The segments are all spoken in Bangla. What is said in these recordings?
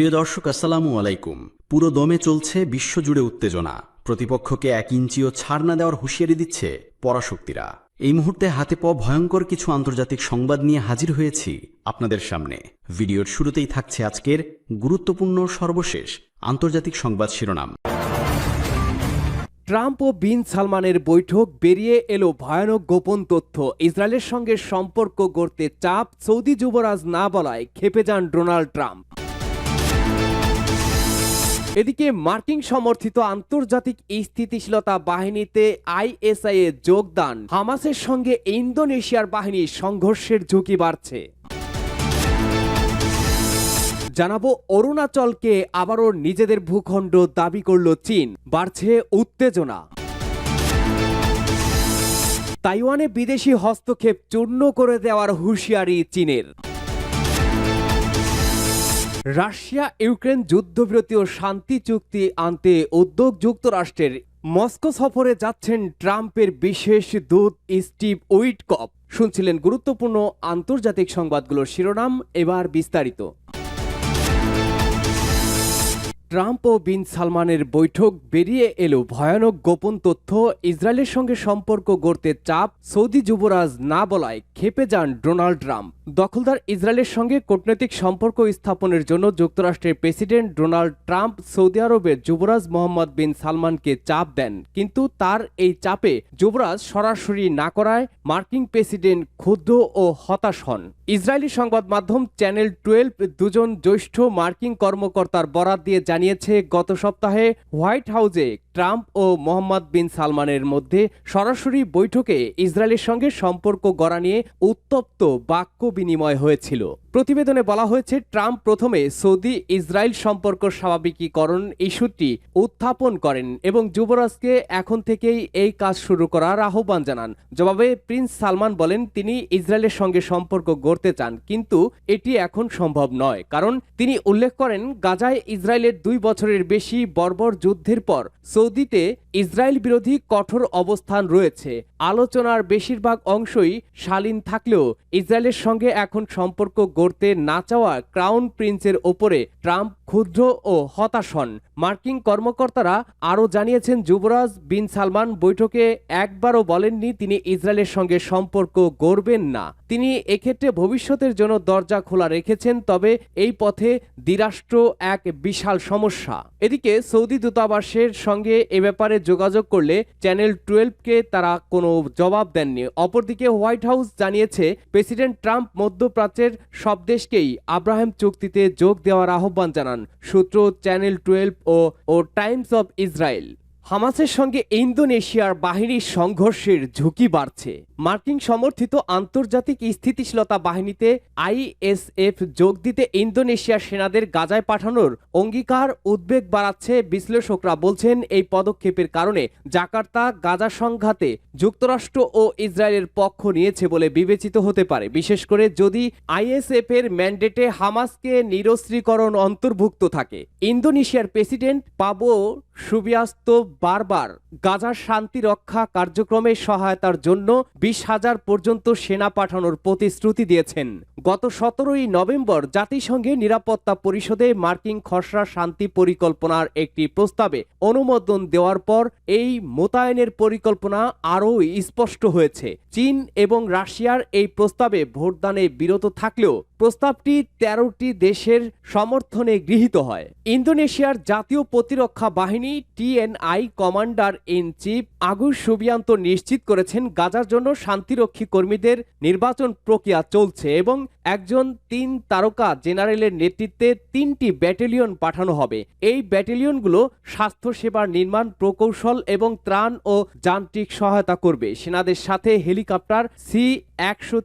প্রিয় দর্শক, আসসালামু আলাইকুম। পুরো দমে চলছে বিশ্বজুড়ে উত্তেজনা। প্রতিপক্ষকে এক ইঞ্চিও ছাড় না দেওয়ার হুঁশিয়ারি দিচ্ছে পরাশক্তিরা। এই মুহূর্তে হাতে পাওয়া ভয়ঙ্কর কিছু আন্তর্জাতিক সংবাদ নিয়ে হাজির হয়েছি আপনাদের সামনে। ভিডিওর শুরুতেই থাকছে আজকের গুরুত্বপূর্ণ সর্বশেষ আন্তর্জাতিক সংবাদ শিরোনাম। ট্রাম্প ও বিন সালমানের বৈঠক বেরিয়ে এলো ভয়ানক গোপন তথ্য। ইসরায়েলের সঙ্গে সম্পর্ক গড়তে চাপ সৌদি যুবরাজ না বলায় খেপে যান ডোনাল্ড ট্রাম্প। এদিকে মার্কিন সমর্থিত আন্তর্জাতিক স্থিতিশীলতা বাহিনীতে আইএসআই এ যোগদান। হামাসের সঙ্গে ইন্দোনেশিয়ার বাহিনী সংঘর্ষের ঝুঁকি বাড়ছে। জানাব অরুণাচলকে আবারও নিজেদের ভূখণ্ড দাবি করল চীন। বাড়ছে উত্তেজনা। তাইওয়ানে বিদেশি হস্তক্ষেপ চূর্ণ করে দেওয়ার হুঁশিয়ারি চীনের। রাশিয়া, ইউক্রেন যুদ্ধবিরতি ও শান্তি চুক্তি আনতে উদ্যোগ যুক্তরাষ্ট্রের মস্কো সফরে যাচ্ছেন ট্রাম্পের বিশেষ দূত স্টিভ উইটকপ শুনছিলেন গুরুত্বপূর্ণ আন্তর্জাতিক সংবাদগুলোর শিরোনাম, এবার বিস্তারিত। ট্রাম্প ও বিন সালমানের বৈঠক বেরিয়ে এলো ভয়ানক গোপন তথ্য, ইসরায়েলের সঙ্গে সম্পর্ক গড়তে চাপ, সৌদি যুবরাজ না বলায় খেপে যান ডোনাল্ড ট্রাম্প। দখলদার ইসরায়েলের সঙ্গে কূটনৈতিক সম্পর্ক স্থাপনের জন্য যুক্তরাষ্ট্রের প্রেসিডেন্ট ডোনাল্ড ট্রাম্প সৌদি আরবের যুবরাজ মোহাম্মদ বিন সালমানকে চাপ দেন। কিন্তু তার এই চাপে যুবরাজ সরাসরি না করায় মার্কিন প্রেসিডেন্ট ক্ষুব্ধ ও হতাশ হন। ইসরায়েলি সংবাদ মাধ্যম চ্যানেল টুয়েলভ দুজন জ্যেষ্ঠ মার্কিন কর্মকর্তার বরাত দিয়ে জানিয়েছে, গত সপ্তাহে হোয়াইট হাউসে ট্রাম্প ও মোহাম্মদ বিন সালমানের মধ্যে সরাসরি বৈঠকে ইসরায়েলের সঙ্গে সম্পর্ক গড়া নিয়ে উত্তপ্ত বাক্য বিনিময় হয়েছিল। প্রতিবেদনে বলা হয়েছে, ট্রাম্প প্রথমে সৌদি ইসরায়েল সম্পর্ক স্বাভাবিকীকরণ ইস্যুটি উত্থাপন করেন এবং যুবরাজকে এখন থেকেই এই কাজ শুরু করার আহ্বান জানান। জবাবে প্রিন্স সালমান বলেন, তিনি ইসরায়েলের সঙ্গে সম্পর্ক গড়তে চান, কিন্তু এটি এখন সম্ভব নয়, কারণ তিনি উল্লেখ করেন, গাজায় ইসরায়েলের দুই বছরের বেশি বর্বর যুদ্ধের পর সৌদিতে ইসরায়েল বিরোধী কঠোর অবস্থান রয়েছে। আলোচনার বেশিরভাগ অংশই শালীন থাকলেও ইসরায়েলের সঙ্গে এখন সম্পর্ক গড়তে না চাওয়া ক্রাউন প্রিন্সের ওপরে ট্রাম্প ক্ষুদ্র ও হতাশ হন। মার্কিন কর্মকর্তারা আরও জানিয়েছেন, যুবরাজ বিন সালমান বৈঠকে একবারও বলেননি তিনি ইসরায়েলের সঙ্গে সম্পর্ক গড়বেন না। তিনি এক্ষেত্রে ভবিষ্যতের জন্য দরজা খোলা রেখেছেন, তবে এই পথে দ্বিরাষ্ট্র এক বিশাল সমস্যা। এদিকে সৌদি দূতাবাসের সঙ্গে এ ব্যাপারে যোগাযোগ করলে চ্যানেল টুয়েলভকে তারা কোনো জবাব দেননি। অপরদিকে হোয়াইট হাউস জানিয়েছে, প্রেসিডেন্ট ট্রাম্প মধ্যপ্রাচ্যের সব দেশকেই আব্রাহাম চুক্তিতে যোগ দেওয়ার আহ্বান জানান, সূত্র চ্যানেল টুয়েলভ ও ও টাইমস অব ইসরায়েল। হামাসের সঙ্গে ইন্দোনেশিয়ার বাহিনীর সংঘর্ষের ঝুঁকি বাড়ছে। মার্কিন সমর্থিত আন্তর্জাতিক স্থিতিশীলতা বাহিনীতে আইএসএফ যোগ দিতে ইন্দোনেশিয়ার সেনাদের গাজায় পাঠানোর অঙ্গীকার উদ্বেগ বাড়াচ্ছে বিশ্লেষকরা বলছেন এই পদক্ষেপের কারণে জাকার্তা গাজা সংঘাতে যুক্তরাষ্ট্র ও ইসরায়েলের পক্ষ নিয়েছে বলে বিবেচিত হতে পারে। বিশেষ করে যদি আইএসএফ এর ম্যান্ডেটে হামাসকে নিরস্ত্রীকরণ অন্তর্ভুক্ত থাকে। ইন্দোনেশিয়ার প্রেসিডেন্ট পাবো সুবিয়াস্ত বারবার গাজার শান্তি রক্ষা কার্যক্রমে সহায়তার জন্য বিশ হাজার পর্যন্ত সেনা পাঠানোর প্রতিশ্রুতি দিয়েছেন। গত সতেরোই নভেম্বর জাতিসংঘের নিরাপত্তা পরিষদে মার্কিন খসড়া শান্তি পরিকল্পনার একটি প্রস্তাবে অনুমোদন দেওয়ার পর এই মোতায়েনের পরিকল্পনা আরও স্পষ্ট হয়েছে। চীন এবং রাশিয়ার এই প্রস্তাবে ভোটদানে বিরত থাকলেও প্রস্তাবটি তেরোটি দেশের সমর্থনে গৃহীত হয়। ইন্দোনেশিয়ার জাতীয় প্রতিরক্ষা বাহিনী TNI commander in chief Agus Subianto নিশ্চিত করেছেন, গাজার জন্য শান্তিরক্ষী কর্মীদের নির্বাচন প্রক্রিয়া চলছে এবং একজন তিন তারকা জেনারেলের নেতৃত্বে তিনটি ব্যাটালিয়ন পাঠানো হবে। এই ব্যাটালিয়নগুলো স্বাস্থ্যসেবার নির্মাণ, প্রকৌশল এবং ত্রাণ ও যান্ত্রিক সহায়তা করবে। সেনাদের সাথে হেলিকপ্টার সি একশো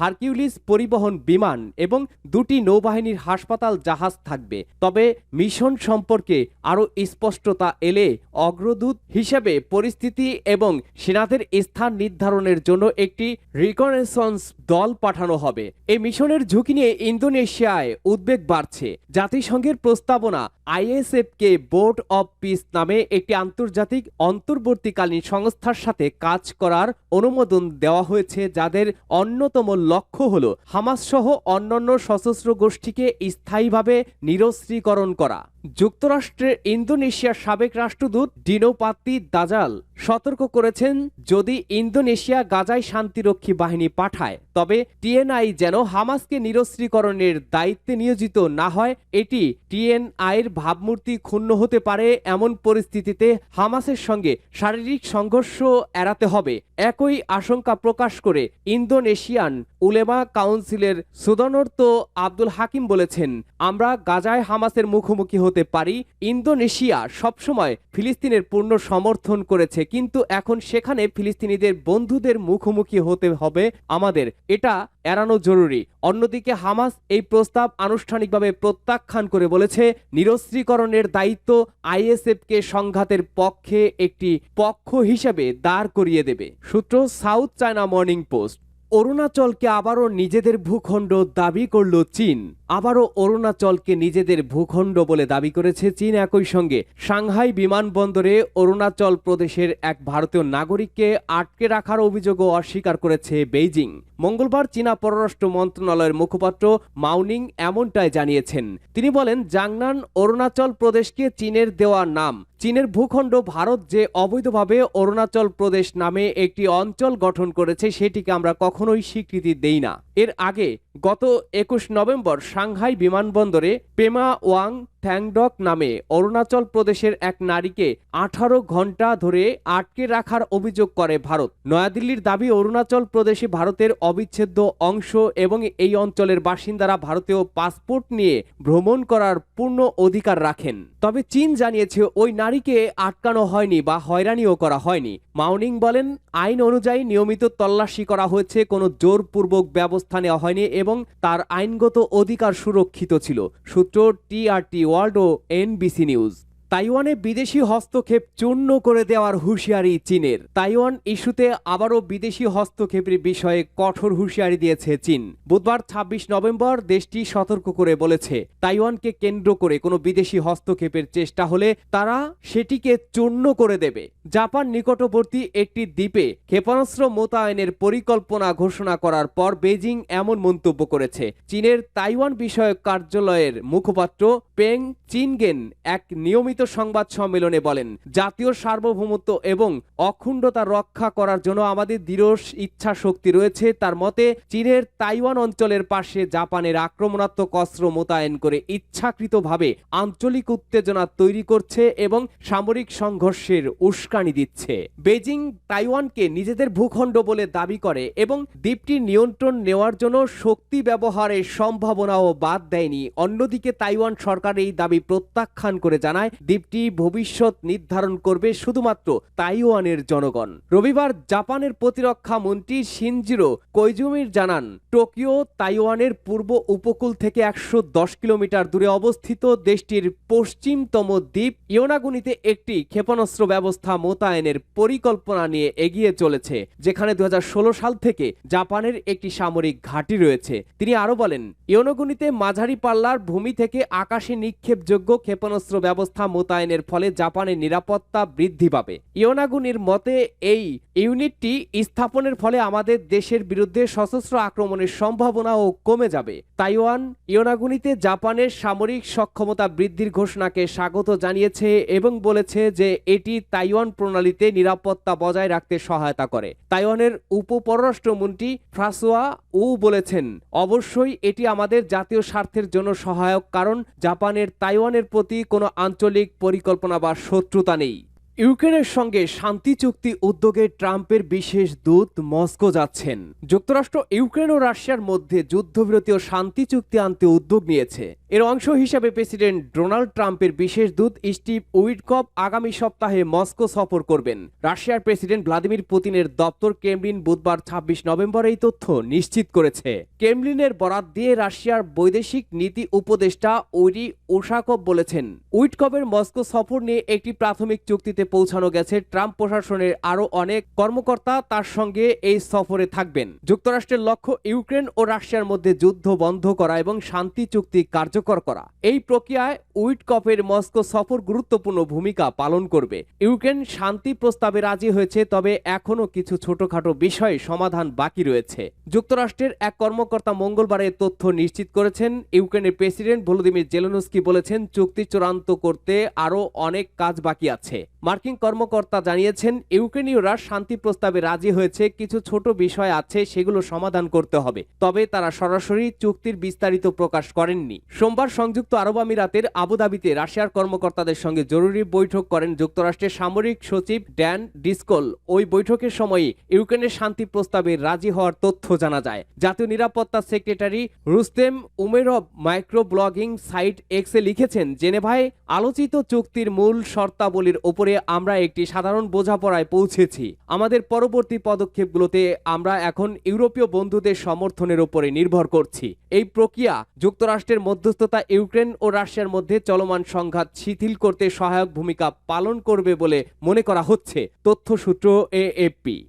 হারকিউলিস পরিবহন বিমান এবং দুটি নৌবাহিনীর হাসপাতাল জাহাজ থাকবে। তবে মিশন সম্পর্কে আরও স্পষ্টতা এলে অগ্রদূত হিসেবে পরিস্থিতি এবং সেনাদের স্থান নির্ধারণের জন্য একটি রিকনেসন্স দল পাঠানো হবে। এই মিশনের ঝুঁকি নিয়ে ইন্দোনেশিয়ায় উদ্বেগ বাড়ছে। জাতিসংঘের প্রস্তাবনা আইএসএফকে বোর্ড অব পিস নামে একটি আন্তর্জাতিক অন্তর্বর্তীকালীন সংস্থার সাথে কাজ করার অনুমোদন দেওয়া হয়েছে, যাদের অন্যতম লক্ষ্য হল হামাস সহ অন্য অন্যান্য সশস্ত্র গোষ্ঠীকে স্থায়ীভাবে নিরস্ত্রীকরণ করা। যুক্তরাষ্ট্রের ইন্দোনেশিয়ার সাবেক রাষ্ট্রদূত ডিনো পাত্তি দাজাল সতর্ক করেছেন, যদি ইন্দোনেশিয়া গাজায় শান্তিরক্ষী বাহিনী পাঠায়, তবে টিএনআই যেন হামাসকে নিরস্ত্রীকরণের দায়িত্বে নিয়োজিত না হয়, এটি টিএনআইয়ের ভাবমূর্তি ক্ষুণ্ণ হতে পারে এমন পরিস্থিতিতে হামাসের সঙ্গে শারীরিক সংঘর্ষ এড়াতে হবে। একই আশঙ্কা প্রকাশ করে ইন্দোনেশিয়ান উলেমা কাউন্সিলের সুদনর্ত আব্দুল হাকিম বলেছেন, আমরা গাজায় হামাসের মুখোমুখি হতে পারি। ইন্দোনেশিয়া সবসময় ফিলিস্তিনের পূর্ণ সমর্থন করেছে, কিন্তু এখন সেখানে ফিলিস্তিনিদের বন্ধুদের মুখোমুখি হতে হবে আমাদের। এটা এড়ানো জরুরি। অন্যদিকে হামাস এই প্রস্তাব আনুষ্ঠানিকভাবে প্রত্যাখ্যান করে বলেছে, নিরস্ত্রীকরণের দায়িত্ব আইএসএফকে সংঘাতের পক্ষে একটি পক্ষ হিসেবে দাঁড় করিয়ে দেবে। সূত্র, সাউথ চায়না মর্নিং পোস্ট। অরুণাচলকে আবারও নিজেদের ভূখণ্ড দাবি করল চীন। আবারও অরুণাচলকে নিজেদের ভূখণ্ড বলে দাবি করেছে চীন একই সঙ্গে। সাংহাই বিমানবন্দরে অরুণাচল প্রদেশের এক ভারতীয় নাগরিককে আটকে রাখার অভিযোগও অস্বীকার করেছে বেইজিং। মঙ্গলবার চীনা পররাষ্ট্র মন্ত্রণালয়ের মুখপাত্র মাউনিং এমনটাই জানিয়েছেন। তিনি বলেন, জাংনান অরুণাচল প্রদেশকে চীনের দেওয়া নাম। চীনের ভূখণ্ড ভারত যে অবৈধভাবে অরুণাচল প্রদেশ নামে একটি অঞ্চল গঠন করেছে, সেটিকে আমরা কখনোই স্বীকৃতি দেই না। এর আগে গত একুশ নভেম্বর সাংহাই বিমানবন্দরে পেমা ওয়াং ট্যাংডক নামে অরুণাচল প্রদেশের এক নারীকে আঠারো ঘণ্টা ধরে আটকে রাখার অভিযোগ করে ভারত। নয়াদিল্লির দাবি, অরুণাচল প্রদেশে ভারতের অবিচ্ছেদ্য অংশ এবং এই অঞ্চলের বাসিন্দারা ভারতীয় পাসপোর্ট নিয়ে ভ্রমণ করার পূর্ণ অধিকার রাখেন। তবে চীন জানিয়েছে, ওই নারীকে আটকানো হয়নি বা হয়রানিও করা হয়নি। মাউনিং বলেন, আইন অনুযায়ী নিয়মিত তল্লাশি করা হয়েছে, কোনো জোরপূর্বক ব্যবস্থা নেওয়া হয়নি এবং তার আইনগত অধিকার সুরক্ষিত ছিল। সূত্র টিআরটি Waldo, NBC News. তাইওয়ানে বিদেশি হস্তক্ষেপ চূর্ণ করে দেওয়ার হুঁশিয়ারি চীনের। তাইওয়ান ইস্যুতে আবারও বিদেশি হস্তক্ষেপের বিষয়ে কঠোর হুঁশিয়ারি দিয়েছে চীন। বুধবার ২৬ নভেম্বর দেশটি সতর্ক করে বলেছে, তাইওয়ানকে কেন্দ্র করে কোনো বিদেশি হস্তক্ষেপের চেষ্টা হলে তারা সেটিকে চূর্ণ করে দেবে। জাপান নিকটবর্তী একটি দ্বীপে ক্ষেপণাস্ত্র মোতায়েনের পরিকল্পনা ঘোষণা করার পর বেজিং এমন মন্তব্য করেছে। চীনের তাইওয়ান বিষয়ক কার্যালয়ের মুখপাত্র পেং চিনগেন এক নিয়মিত সংবাদ সম্মেলনে বলেন, জাতীয় সার্বভৌমত্ব এবং অখণ্ডতা রক্ষা করার জন্য আমাদের দৃঢ় ইচ্ছা শক্তি রয়েছে। তার মতে, চীনের তাইওয়ান অঞ্চলের পাশে জাপানের আক্রমণাত্মক অস্ত্র মোতায়েন করে ইচ্ছাকৃতভাবে আঞ্চলিক উত্তেজনা তৈরি করছে এবং সামরিক সংঘর্ষের উস্কানি দিচ্ছে। বেজিং তাইওয়ানকে নিজেদের ভূখণ্ড বলে দাবি করে এবং দ্বীপটি নিয়ন্ত্রণ নেওয়ার জন্য শক্তি ব্যবহারের সম্ভাবনাও বাদ দেয়নি। অন্যদিকে, তাইওয়ান সরকার এই দাবি প্রত্যাখ্যান করে জানায় দ্বীপটি ভবিষ্যৎ নির্ধারণ করবে শুধুমাত্র তাইওয়ানের জনগণ। রবিবার জাপানের প্রতিরক্ষা মন্ত্রী শিনজিরো কৈজুমির জানান, টোকিও তাইওয়ানের পূর্ব উপকূল থেকে একশো দশ কিলোমিটার দূরে অবস্থিত দেশটির পশ্চিমতম দ্বীপ ইয়োনাগুনিতে একটি ক্ষেপণাস্ত্র ব্যবস্থা মোতায়েনের পরিকল্পনা নিয়ে এগিয়ে চলেছে, যেখানে দু হাজার ষোলো সাল থেকে জাপানের একটি সামরিক ঘাঁটি রয়েছে। তিনি আরও বলেন, ইয়োনগুনিতে মাঝারি পাল্লার ভূমি থেকে আকাশে নিক্ষেপযোগ্য ক্ষেপণাস্ত্র ব্যবস্থা মোতায়েনের ফলে জাপানের নিরাপত্তা বৃদ্ধি পাবে। ইয়োনাগুনির মতে, এই ইউনিটটি স্থাপনের ফলে আমাদের দেশের বিরুদ্ধে সশস্ত্র আক্রমণের সম্ভাবনাও কমে যাবে। তাইওয়ান ইয়োনাগুনিতে জাপানের সামরিক সক্ষমতা বৃদ্ধির ঘোষণাকে স্বাগত জানিয়েছে এবং বলেছে যে এটি তাইওয়ান প্রণালীতে নিরাপত্তা বজায় রাখতে সহায়তা করে। তাইওয়ানের উপপররাষ্ট্রমন্ত্রী ফ্রাসোয়া উ বলেছেন, অবশ্যই এটি আমাদের জাতীয় স্বার্থের জন্য সহায়ক, কারণ জাপানের তাইওয়ানের প্রতি কোনো আঞ্চলিক পরিকল্পনা বা শত্রুতা নেই। ইউক্রেনের সঙ্গে শান্তি চুক্তি উদ্যোগে ট্রাম্পের বিশেষ দূত মস্কো যাচ্ছেন। যুক্তরাষ্ট্র, ইউক্রেন ও রাশিয়ার মধ্যে যুদ্ধবিরতি ও শান্তি চুক্তি আনতে উদ্যোগ নিয়েছে। এর অংশ হিসাবে প্রেসিডেন্ট ডোনাল্ড ট্রাম্পের বিশেষ দূত স্টিভ উইডকপ আগামী সপ্তাহে মস্কো সফর করবেন। রাশিয়ার প্রেসিডেন্ট ভ্লাদিমির পুতিনের দপ্তর ক্রেমলিন বুধবার ২৬ নভেম্বর এই তথ্য নিশ্চিত করেছে। ক্রেমলিনের বরাত দিয়ে রাশিয়ার বৈদেশিক নীতি উপদেষ্টা ওরি ওশাকভ বলেছেন, উইটকপের মস্কো সফর নিয়ে একটি প্রাথমিক চুক্তিতে পৌঁছানো গেছে, ট্রাম্প প্রশাসনের আরও অনেক কর্মকর্তা তার সঙ্গে এই সফরে থাকবেন। যুক্তরাষ্ট্রের লক্ষ্য ইউক্রেন ও রাশিয়ার মধ্যে যুদ্ধ বন্ধ করা এবং শান্তি চুক্তি কার্যকর করা। এই প্রক্রিয়ায় উইটকপের মস্কো সফর গুরুত্বপূর্ণ ভূমিকা পালন করবে। ইউক্রেন শান্তি প্রস্তাবে রাজি হয়েছে, তবে এখনও কিছু ছোটখাটো বিষয়ে সমাধান বাকি রয়েছে। যুক্তরাষ্ট্রের এক কর্মকর্তা মঙ্গলবার তথ্য নিশ্চিত করেছেন। ইউক্রেনের প্রেসিডেন্ট ভলোদিমির জেলেনস্কি বলেছেন, চুক্তি চূড়ান্ত করতে আরও অনেক কাজ বাকি আছে। মার্কিন কর্মকর্তা জানিয়েছেন, ইউক্রেনীয়রা শান্তি প্রস্তাবে রাজি হয়েছে, কিছু ছোট বিষয় আছে, সেগুলো সমাধান করতে হবে। তবে তারা সরাসরি চুক্তির বিস্তারিত প্রকাশ করেননি। সোমবার সংযুক্ত আরব আমিরাতের আবুধাবিতে রাশিয়ার কর্মকর্তাদের সঙ্গে জরুরি বৈঠক করেন যুক্তরাষ্ট্রের সামরিক সচিব ড্যান ডিসকোল। ওই বৈঠকের সময় ইউক্রেনের শান্তি প্রস্তাবে রাজি হওয়ার তথ্য জানা যায়। জাতীয় নিরাপত্তা secretary Rustem Umerov microblogging site এক্সে লিখেছেন, জেনেভায় আলোচিত চুক্তির মূল শর্তাবলীর ওপরে আমরা একটি সাধারণ বোঝাপড়ায় পৌঁছেছি। আমাদের পরবর্তী পদক্ষেপগুলোতে আমরা এখন ইউরোপীয় বন্ধুদের সমর্থনের উপরে নির্ভর করছি। এই প্রক্রিয়া যুক্তরাষ্ট্রের মধ্যস্থতা, ইউক্রেন ও রাশিয়ার মধ্যে চলমান সংঘাত শিথিল করতে সহায়ক ভূমিকা পালন করবে বলে মনে করা হচ্ছে, তথ্যসূত্র এএফপি।